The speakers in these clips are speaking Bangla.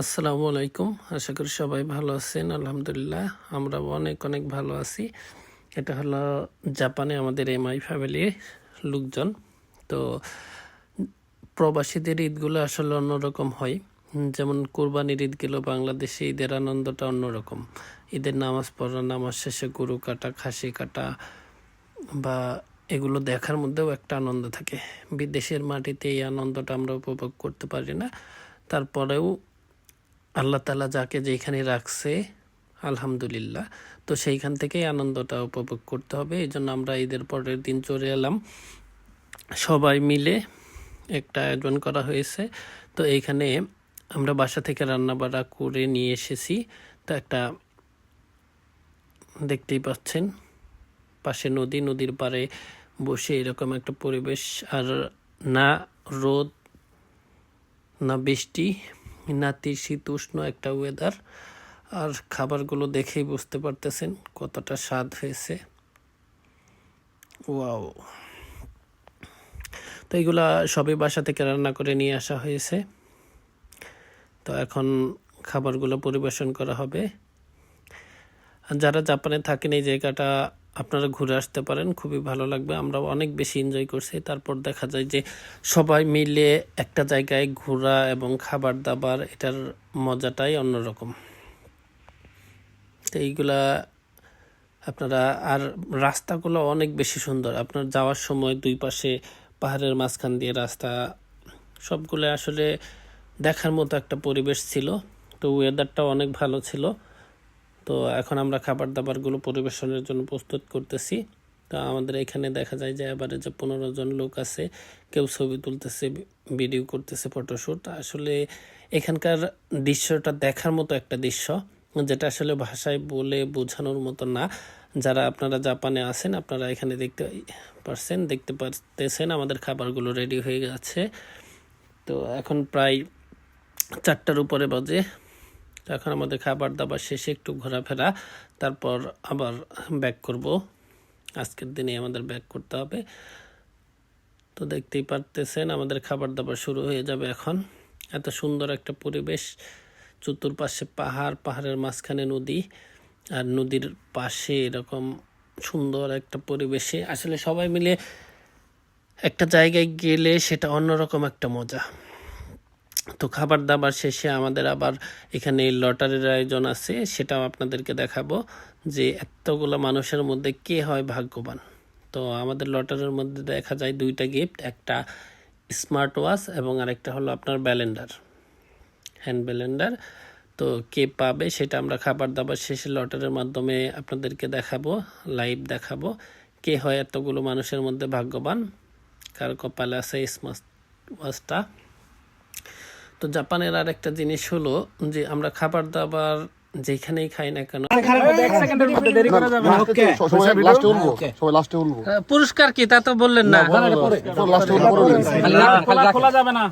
আসসালামু আলাইকুম। আশা করি সবাই ভালো আছেন, আলহামদুলিল্লাহ। আমরা অনেক অনেক ভালো আছি। এটা হলো জাপানে আমাদের এমআই ফ্যামিলির লোকজন। তো প্রবাসীদের ঈদগুলো আসলে অন্যরকম হয়। যেমন কোরবানির ঈদগুলো বাংলাদেশে ঈদের আনন্দটা অন্যরকম। ঈদের নামাজ পড়া, নামাজ শেষে গরু কাটা, খাসি কাটা বা এগুলো দেখার মধ্যেও একটা আনন্দ থাকে। বিদেশের মাটিতে এই আনন্দটা আমরা উপভোগ করতে পারি না। তারপরেও আল্লাহ তালা যাকে যেখানে রাখছে, আলহামদুলিল্লাহ। তো সেইখান থেকেই আনন্দটা উপভোগ করতে হবে। এই জন্য আমরা ঈদের পরের দিন চলে এলাম। সবাই মিলে একটা আয়োজন করা হয়েছে। তো এইখানে আমরা বাসা থেকে রান্না বাড়া করে নিয়ে এসেছি। তো একটা দেখতেই পাচ্ছেন, পাশে নদী, নদীর পাড়ে বসে এরকম একটা পরিবেশ। আর না রোদ, না বৃষ্টি নাতিশীতোষ্ণ একটা ওয়েদার আর খাবারগুলো দেখেই বুঝতে পারতেছেন কতটা স্বাদ হয়েছে। ওয়াও। তো এইগুলা সবই বাসা থেকে রান্না করে নিয়ে আসা হয়েছে। তো এখন খাবারগুলো পরিবেশন করা হবে। যারা জাপানে থাকেন, এই জায়গাটা আপনারা ঘুরে আসতে পারেন, খুবই ভালো লাগবে। আমরা অনেক বেশি এনজয় করছি। তারপর দেখা যায় যে সবাই মিলে একটা জায়গায় ঘোরা এবং খাবার দাবার, এটার মজাটাই অন্যরকম। তো এইগুলা আপনারা, আর রাস্তাগুলো অনেক বেশি সুন্দর। আপনার যাওয়ার সময় দুই পাশে পাহাড়ের মাঝখান দিয়ে রাস্তা, সবগুলো আসলে দেখার মতো একটা পরিবেশ ছিল। তো ওয়েদারটাও অনেক ভালো ছিল। তো এখন আমরা খাবার দাবারগুলো পরিবেশনের জন্য প্রস্তুত করতেছি। তো আমাদের এখানে দেখা যায় যে এবারে যে পনেরো জন লোক আছে, কেউ ছবি তুলতেছে, ভিডিও করতেছে ফটোশ্যুট আসলে এখানকার দৃশ্যটা দেখার মতো একটা দৃশ্য, যেটা আসলে ভাষায় বলে বোঝানোর মতো না। যারা আপনারা জাপানে আছেন, আপনারা এখানে দেখতে পারছেন, দেখতে পারতেছেন আমাদের খাবারগুলো রেডি হয়ে গেছে। তো এখন প্রায় চারটার উপরে বাজে। তো এখন আমাদের খাবার দাবার শেষে একটু ঘোরাফেরা, তারপর আবার ব্যাক করব। আজকের দিনে আমাদের ব্যাক করতে হবে। তো দেখতেই পারতেছেন, আমাদের খাবার দাবার শুরু হয়ে যাবে এখন। এত সুন্দর একটা পরিবেশ, চতুর্পাশে পাহাড়, পাহাড়ের মাঝখানে নদী, আর নদীর পাশে এরকম সুন্দর একটা পরিবেশে। আসলে সবাই মিলে একটা জায়গায় গেলে সেটা অন্যরকম একটা মজা। তো খাবার দাবার শেষে আমাদের আবার এখানে লটারির আয়োজন আছে, সেটাও আপনাদেরকে দেখাবো যে এতগুলো মানুষের মধ্যে কে হয় ভাগ্যবান। তো আমাদের লটারির মধ্যে দেখা যায় দুইটা গিফট একটা স্মার্ট ওয়াচ এবং আরেকটা হলো আপনার ব্যালেন্ডার হ্যান্ড ব্যালেন্ডার। তো কে পাবে সেটা আমরা খাবার দাবার শেষে লটারির মাধ্যমে আপনাদেরকে দেখাবো লাইভ দেখাবো, কে হয় এতগুলো মানুষের মধ্যে ভাগ্যবান, কার কপালে আছে স্মার্ট ওয়াচটা তো জাপানের আর একটা জিনিস হলো যে আমরা খাবার দাবার যেখানেই খাই না কেন পুরস্কার কি? তা তো বললেন না। খোলা যাবে না।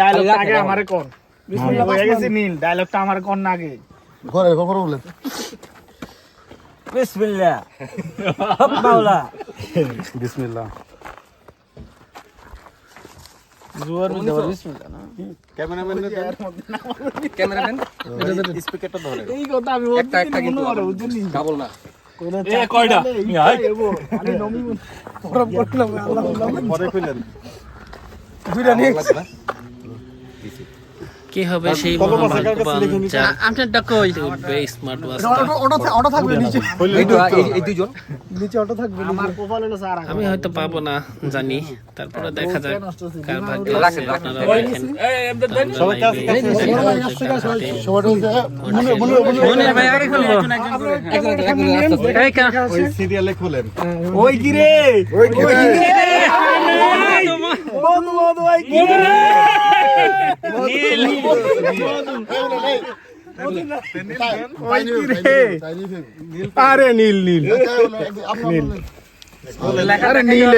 ডায়লগটা আগে আমারে কর। বিসমিল্লাহ হয়ে। গেছে নীল ডায়লগটা আমার কর না আগে। ঘরে ঘরে বললেন বিসমিল্লাহ। মাওলা। বিসমিল্লাহ। জোয়ার মধ্যে আবার বিসমিল্লাহ না। এই কথা আমি একটা একটা কিন্তু কাবল না। এ কয়টা? আমি নমি পরব করলাম আল্লাহ আল্লাহ পরে কইলেন দুইটা নিয়ে কি হবে সেই মহাভাগ্যবান যা আপনারটা কই উঠবে স্মার্ট ওয়াচ থাকবে নিচে নিচে অটো থাকবে আমার কপালে হলো স্যার আমি হয়তো পাবো না জানি তারপরে দেখা যাক কার ভাগ্য আছে আপনারা দেখেন সবাই মনে মনে মনে ভাই আগে খুলবো এই কা ওই সিরিয়ালে খোলেন ওই কি রে ওই কি রে বন্ধু বন্ধু ওই কি রে আরে নীল নীল। আরে নীল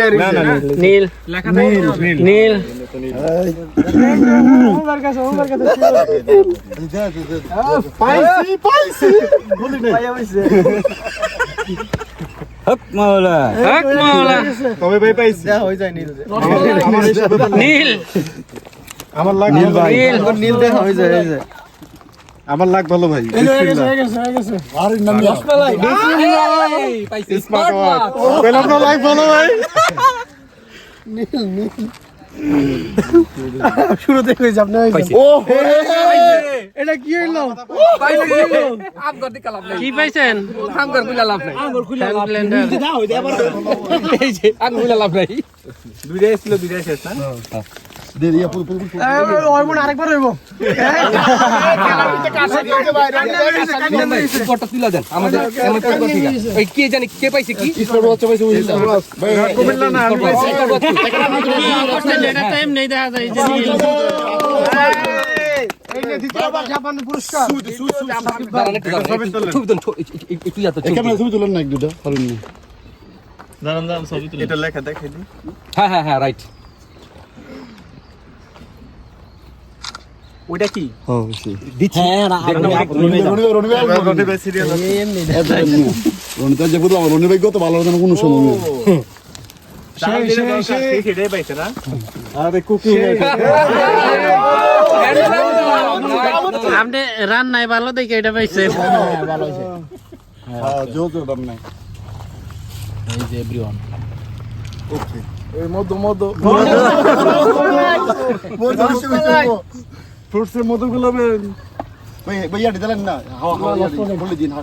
নীল নীল ওভার কাছে ওভার কাছে পাইছি পাইছি বলি নাই পাইয়া হইছে হক মাওলা। তবে ভাই পাইছি। হয়ে যায় নীল। নীল। আমার লাগ নীল ভাই। নীল দেখা হয়ে যায় এই যে। আমার লাগ ভালো ভাই। আরে নাম স্মার্ট ওয়াচ। কইলাম না লাগ ভালো ভাই। শুরুতে কইছি আপনি। ও এটা কি হইল? নাই। কি পাইছেন? লাভ নাই। হ্যান্ড ব্লেন্ডার এই যে লাভ নাই। দুইটা ছিল দুইটা শেষ না? দেরি পুরো পুরো ওই মনে আরেকবার হইব উপরটা তুলা দেন আমাদের এমন করব ঠিক আছে ওই কে জানি কে পাইছে কি পাইছে ভাই না আমি পাইছি টাইম নেই দেখা যায় এটা লেখা দেখাই দি হ্যাঁ হ্যাঁ হ্যাঁ রাইট ওইটা কি হ্যাঁ সেই দিচ্ছি রনি ভাই রনি ভাই সিরিয়াল রনি যে পুরো রনি ভাই কত ভালো জানো কোন সময় সেটাই পাইছে না আরে কুকিং আপনি রান ভালো দেখে এটা পাইছেন হ্যাঁ জো জো ফ্রুটসের মতো গুলো ভাই ভাইয়া দিলেন না?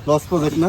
লস প্রজেক্ট না?